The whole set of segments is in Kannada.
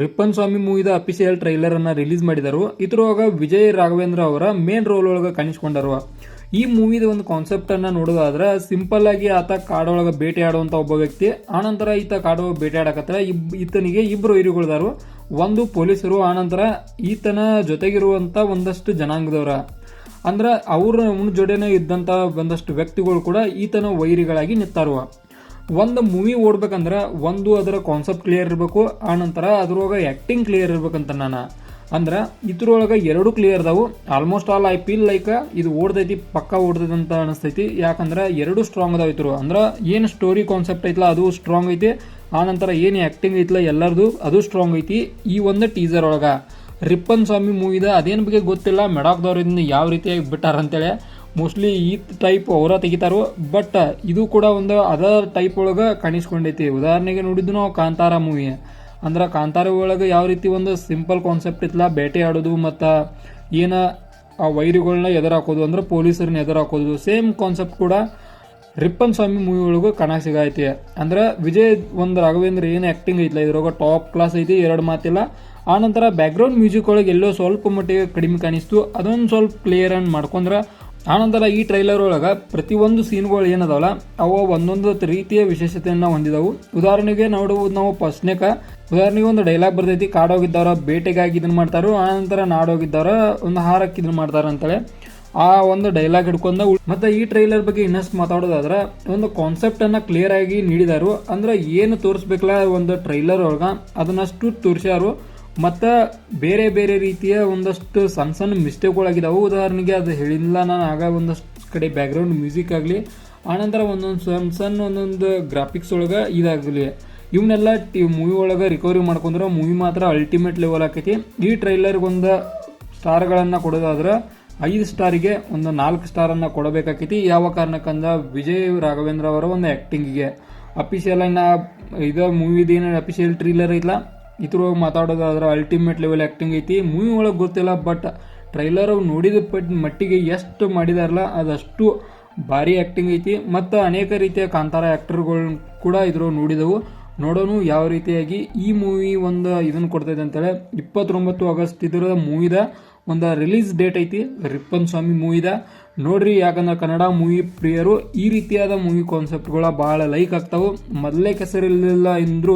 ರಿಪ್ಪನ್ ಸ್ವಾಮಿ ಮೂವಿದ ಅಫಿಷಿಯಲ್ ಟ್ರೈಲರ್ ಅನ್ನ ರಿಲೀಸ್ ಮಾಡಿದರು. ಇದ್ರೊಳಗ ವಿಜಯ್ ರಾಘವೇಂದ್ರ ಅವರ ಮೇನ್ ರೋಲ್ ಒಳಗ ಕಾಣಿಸ್ಕೊಂಡರು. ಈ ಮೂವಿದ ಒಂದು ಕಾನ್ಸೆಪ್ಟ್ ಅನ್ನ ನೋಡೋದಾದ್ರೆ ಸಿಂಪಲ್ ಆಗಿ ಆತ ಕಾಡೊಳಗ ಬೇಟೆ ಆಡುವಂತ ಒಬ್ಬ ವ್ಯಕ್ತಿ, ಆನಂತರ ಈತ ಕಾಡು ಬೇಟೆ ಇಬ್, ಈತನಿಗೆ ಇಬ್ರು ಹಿರಿಗಳದಾರು. ಒಂದು ಪೊಲೀಸರು, ಆನಂತರ ಈತನ ಜೊತೆಗಿರುವಂತ ಒಂದಷ್ಟು ಜನಾಂಗದವರ. ಅಂದ್ರೆ ಅವ್ರ ಜೋಡಿನೇ ಇದ್ದಂತ ಒಂದಷ್ಟು ವ್ಯಕ್ತಿಗಳು ಕೂಡ ಈತನ ವೈರಿಗಳಾಗಿ ನಿಂತಾರುವ. ಒಂದು ಮೂವಿ ಓಡ್ಬೇಕಂದ್ರೆ ಒಂದು ಅದರ ಕಾನ್ಸೆಪ್ಟ್ ಕ್ಲಿಯರ್ ಇರಬೇಕು ಆನಂತರ ಅದ್ರೊಳಗೆ ಆ್ಯಕ್ಟಿಂಗ್ ಕ್ಲಿಯರ್ ಇರ್ಬೇಕಂತ ನಾನು. ಅಂದ್ರೆ ಇದ್ರೊಳಗೆ ಎರಡು ಕ್ಲಿಯರ್ ಅದಾವು. Almost all I feel like ಇದು ಓಡ್ದೈತಿ, ಪಕ್ಕ ಓಡ್ದೈತಿ ಅಂತ ಅನಿಸ್ತೈತಿ. ಯಾಕಂದ್ರೆ ಎರಡು ಸ್ಟ್ರಾಂಗ್ ಅದಾವ ಇದ್ರು ಅಂದ್ರೆ ಏನು ಸ್ಟೋರಿ ಕಾನ್ಸೆಪ್ಟ್ ಐತಲ್ಲ ಅದು ಸ್ಟ್ರಾಂಗ್ ಐತಿ. ಆನಂತರ ಏನು ಆ್ಯಕ್ಟಿಂಗ್ ಐತಲ್ಲ ಎಲ್ಲರದು, ಅದು ಸ್ಟ್ರಾಂಗ್ ಐತಿ. ಈ ಒಂದು ಟೀಸರ್ ಒಳಗೆ. ರಿಪ್ಪನ್ ಸ್ವಾಮಿ ಮೂವಿದ ಅದೇನು ಬಗ್ಗೆ ಗೊತ್ತಿಲ್ಲ ಮೆಡಾಕ್ದವ್ರಿಂದ ಯಾವ ರೀತಿಯಾಗಿ ಬಿಟ್ಟಾರ ಅಂತೇಳಿ ಮೋಸ್ಟ್ಲಿ ಈ ಟೈಪ್ ಅವರ ತೆಗಿತಾರೋ ಬಟ್ ಇದು ಕೂಡ ಒಂದು ಅದರ್ ಟೈಪ್ ಒಳಗೆ ಕಾಣಿಸ್ಕೊಂಡೈತಿ. ಉದಾಹರಣೆಗೆ ನೋಡಿದ್ದು ನಾವು ಕಾಂತಾರ ಮೂವಿ ಅಂದ್ರೆ ಕಾಂತಾರ ಒಳಗೆ ಯಾವ ರೀತಿ ಒಂದು ಸಿಂಪಲ್ ಕಾನ್ಸೆಪ್ಟ್ ಇತ್ತಲ್ಲ ಬೇಟೆ ಆಡೋದು ಮತ್ತು ಏನ ಆ ವೈರಿಗಳನ್ನ ಎದುರಾಕೋದು, ಅಂದ್ರೆ ಪೊಲೀಸರನ್ನ ಎದುರಾಕೋದು ಸೇಮ್ ಕಾನ್ಸೆಪ್ಟ್ ಕೂಡ ರಿಪ್ಪನ್ ಸ್ವಾಮಿ ಮೂವಿ ಒಳಗೂ ಕಾಣಕ್ಕೆ ಸಿಗೈತಿ. ಅಂದ್ರೆ ವಿಜಯ್ ಒಂದು ರಾಘವೇಂದ್ರ ಏನು ಆ್ಯಕ್ಟಿಂಗ್ ಐತಿಲ್ಲ ಇದ್ರೊಳಗೆ ಟಾಪ್ ಕ್ಲಾಸ್ ಐತಿ, ಎರಡು ಮಾತಿಲ್ಲ. ಆನಂತರ ಬ್ಯಾಕ್ಗ್ರೌಂಡ್ ಮ್ಯೂಸಿಕ್ ಒಳಗೆ ಎಲ್ಲೋ ಸ್ವಲ್ಪ ಮಟ್ಟಿಗೆ ಕಡಿಮೆ ಕಾಣಿಸ್ತು, ಅದೊಂದು ಸ್ವಲ್ಪ ಕ್ಲಿಯರ್ ಅನ್ ಮಾಡ್ಕೊಂಡ್ರೆ ಆನಂತರ ಈ ಟ್ರೈಲರ್ ಒಳಗೆ ಪ್ರತಿಯೊಂದು ಸೀನ್ಗಳು ಏನದಾವಲ್ಲ, ಅವು ಒಂದೊಂದು ರೀತಿಯ ವಿಶೇಷತೆಯನ್ನು ಹೊಂದಿದವು. ಉದಾಹರಣೆಗೆ ನೋಡುವುದು ನಾವು ಫಸ್ಟ್ನೇಕ ಉದಾಹರಣೆಗೆ ಒಂದು ಡೈಲಾಗ್ ಬರ್ತೈತಿ, ಕಾಡೋಗಿದ್ದವ್ರ ಬೇಟೆಗಾಗಿ ಇದನ್ನ ಮಾಡ್ತಾರೋ ಆನಂತರ ನಾಡೋಗಿದ್ದವ್ರ ಒಂದು ಹಾರಕ್ಕೆ ಇದನ್ನ ಮಾಡ್ತಾರ ಅಂತೇಳಿ. ಆ ಒಂದು ಡೈಲಾಗ್ ಹಿಡ್ಕೊಂಡು ಮತ್ತು ಈ ಟ್ರೈಲರ್ ಬಗ್ಗೆ ಇನ್ನಷ್ಟು ಮಾತಾಡೋದಾದ್ರೆ, ಒಂದು ಕಾನ್ಸೆಪ್ಟ್ ಅನ್ನ ಕ್ಲಿಯರ್ ಆಗಿ ನೀಡಿದಾರು. ಅಂದ್ರೆ ಏನು ತೋರಿಸ್ಬೇಕಲ್ಲ ಒಂದು ಟ್ರೈಲರ್ ಒಳಗ, ಅದನ್ನಷ್ಟು ತೋರಿಸ್ಯಾರು. ಮತ್ತು ಬೇರೆ ಬೇರೆ ರೀತಿಯ ಒಂದಷ್ಟು ಸಣ್ಣ ಸಣ್ಣ ಮಿಸ್ಟೇಕ್ಗಳಾಗಿದ್ದಾವೆ ಉದಾಹರಣೆಗೆ ಅದು ಹೇಳಿಲ್ಲ, ನಾನು ಆಗ ಒಂದಷ್ಟು ಕಡೆ ಬ್ಯಾಕ್ಗ್ರೌಂಡ್ ಮ್ಯೂಸಿಕ್ ಆಗಲಿ, ಆನಂತರ ಒಂದೊಂದು ಸಣ್ಣ ಸಣ್ಣ ಒಂದೊಂದು ಗ್ರಾಫಿಕ್ಸ್ ಒಳಗೆ ಇದಾಗಲಿ. ಇವನ್ನೆಲ್ಲ ಟಿ ಮೂವಿ ಒಳಗೆ ರಿಕವರಿ ಮಾಡ್ಕೊಂಡ್ರೆ ಮೂವಿ ಮಾತ್ರ ಅಲ್ಟಿಮೇಟ್ ಲೆವೆಲ್ ಆಕೈತಿ. ಈ ಟ್ರೈಲರ್ಗೆ ಒಂದು ಸ್ಟಾರ್ಗಳನ್ನು ಕೊಡೋದಾದ್ರೆ ಐದು ಸ್ಟಾರಿಗೆ ಒಂದು ನಾಲ್ಕು ಸ್ಟಾರನ್ನು ಕೊಡಬೇಕಾಕೈತಿ. ಯಾವ ಕಾರಣಕ್ಕಂದ ವಿಜಯ್ ರಾಘವೇಂದ್ರ ಅವರ ಒಂದು ಆ್ಯಕ್ಟಿಂಗಿಗೆ ಅಫಿಷಿಯಲ್ ನಾ ಇದು ಮೂವಿದೇನು ಅಫಿಷಿಯಲ್ ಟ್ರೈಲರ್ ಐತಲ್ಲ ಇದ್ರೊಳಗೆ ಮಾತಾಡೋದಾದ್ರೆ ಅಲ್ಟಿಮೇಟ್ ಲೆವೆಲ್ ಆ್ಯಕ್ಟಿಂಗ್ ಐತಿ. ಮೂವಿ ಒಳಗೆ ಗೊತ್ತಿಲ್ಲ ಬಟ್ ಟ್ರೈಲರ್ ನೋಡಿದ ಪಟ್ ಮಟ್ಟಿಗೆ ಎಷ್ಟು ಮಾಡಿದಾರಲ್ಲ ಅದಷ್ಟು ಭಾರಿ ಆ್ಯಕ್ಟಿಂಗ್ ಐತಿ. ಮತ್ತು ಅನೇಕ ರೀತಿಯ ಕಾಂತಾರ ಆ್ಯಕ್ಟರ್ಗಳು ಕೂಡ ಇದ್ರೊಳಗೆ ನೋಡಿದವು. ನೋಡೋನು ಯಾವ ರೀತಿಯಾಗಿ, ಈ ಮೂವಿ ಒಂದು ಇದನ್ನು ಕೊಡ್ತೈತೆ ಅಂತೇಳಿ, ಇಪ್ಪತ್ತೊಂಬತ್ತು ಆಗಸ್ಟ್ ಇದರ ಮೂವಿದ ಒಂದು ರಿಲೀಸ್ ಡೇಟ್ ಐತಿ. ರಿಪ್ಪನ್ ಸ್ವಾಮಿ ಮೂವಿದ ನೋಡ್ರಿ, ಯಾಕಂದ್ರೆ ಕನ್ನಡ ಮೂವಿ ಪ್ರಿಯರು ಈ ರೀತಿಯಾದ ಮೂವಿ ಕಾನ್ಸೆಪ್ಟ್ಗಳ ಭಾಳ ಲೈಕ್ ಆಗ್ತಾವು. ಮೊದಲೇ ಹೆಸರಿರಲಿಲ್ಲ ಎಂದರೂ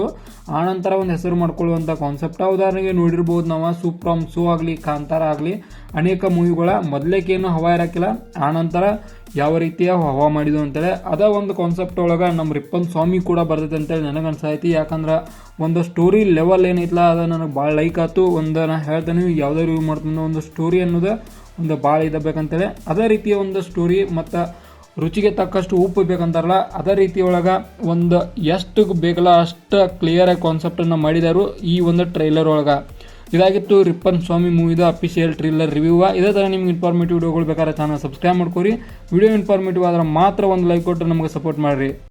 ಆನಂತರ ಒಂದು ಹೆಸರು ಮಾಡ್ಕೊಳ್ಳುವಂಥ ಕಾನ್ಸೆಪ್ಟ್ ಉದಾಹರಣೆಗೆ ನೋಡಿರ್ಬೋದು ನಾವು, ಸೂಪ್ರಾಮ್ ಸೂ ಆಗಲಿ, ಕಾಂತಾರ ಆಗಲಿ, ಅನೇಕ ಮೂವಿಗಳ ಮೊದಲೇಕೇನು ಹವಾ ಇರಕ್ಕಿಲ್ಲ ಆನಂತರ ಯಾವ ರೀತಿಯ ಹವಾ ಮಾಡಿದ್ವು ಅಂತೇಳಿ. ಅದ ಒಂದು ಕಾನ್ಸೆಪ್ಟ್ ಒಳಗೆ ನಮ್ಮ ರಿಪ್ಪನ್ ಸ್ವಾಮಿ ಕೂಡ ಬರ್ತೈತೆ ಅಂತೇಳಿ ನನಗೆ ಅನ್ಸೈತಿ ಯಾಕಂದ್ರೆ ಒಂದು ಸ್ಟೋರಿ ಲೆವೆಲ್ ಏನೈತಲ್ಲ ಅದು ನನಗೆ ಭಾಳ ಲೈಕ್ ಆಯ್ತು ಒಂದು ನಾ ಹೇಳ್ತೇನೆ ಯಾವುದೇ ರಿವ್ಯೂ ಮಾಡ್ತೀನಿ ಒಂದು ಸ್ಟೋರಿ ಅನ್ನೋದು ಒಂದು ಭಾಳ ಇದಬೇಕಂತೇಳಿ ಅದೇ ರೀತಿಯ ಒಂದು ಸ್ಟೋರಿ ಮತ್ತು ರುಚಿಗೆ ತಕ್ಕಷ್ಟು ಉಪ್ಪು ಬೇಕಂತಾರಲ್ಲ, ಅದೇ ರೀತಿಯೊಳಗೆ ಒಂದು ಎಷ್ಟು ಬೇಕಲ್ಲ ಅಷ್ಟು ಕ್ಲಿಯರಾಗಿ ಕಾನ್ಸೆಪ್ಟನ್ನು ಮಾಡಿದರು ಈ ಒಂದು ಟ್ರೈಲರ್ ಒಳಗೆ. ಇದಾಗಿತ್ತು ರಿಪ್ಪನ್ ಸ್ವಾಮಿ ಮೂವಿದ ಅಫಿಷಿಯಲ್ ಟ್ರೈಲರ್ ರಿವ್ಯೂ ಇದೇ ಥರ ನಿಮ್ಗೆ ಇನ್ಫಾರ್ಮೇಟಿವ್ ವಿಡಿಯೋಗಳು ಬೇಕಾದ್ರೆ ಚಾನಲ್ ಸಬ್ಸ್ಕ್ರೈಬ್ ಮಾಡ್ಕೊರಿ. ವಿಡಿಯೋ ಇನ್ಫಾರ್ಮೇಟಿವ್ ಆದರೆ ಮಾತ್ರ ಒಂದು ಲೈಕ್ ಕೊಟ್ಟು ನಮಗೆ ಸಪೋರ್ಟ್ ಮಾಡಿರಿ.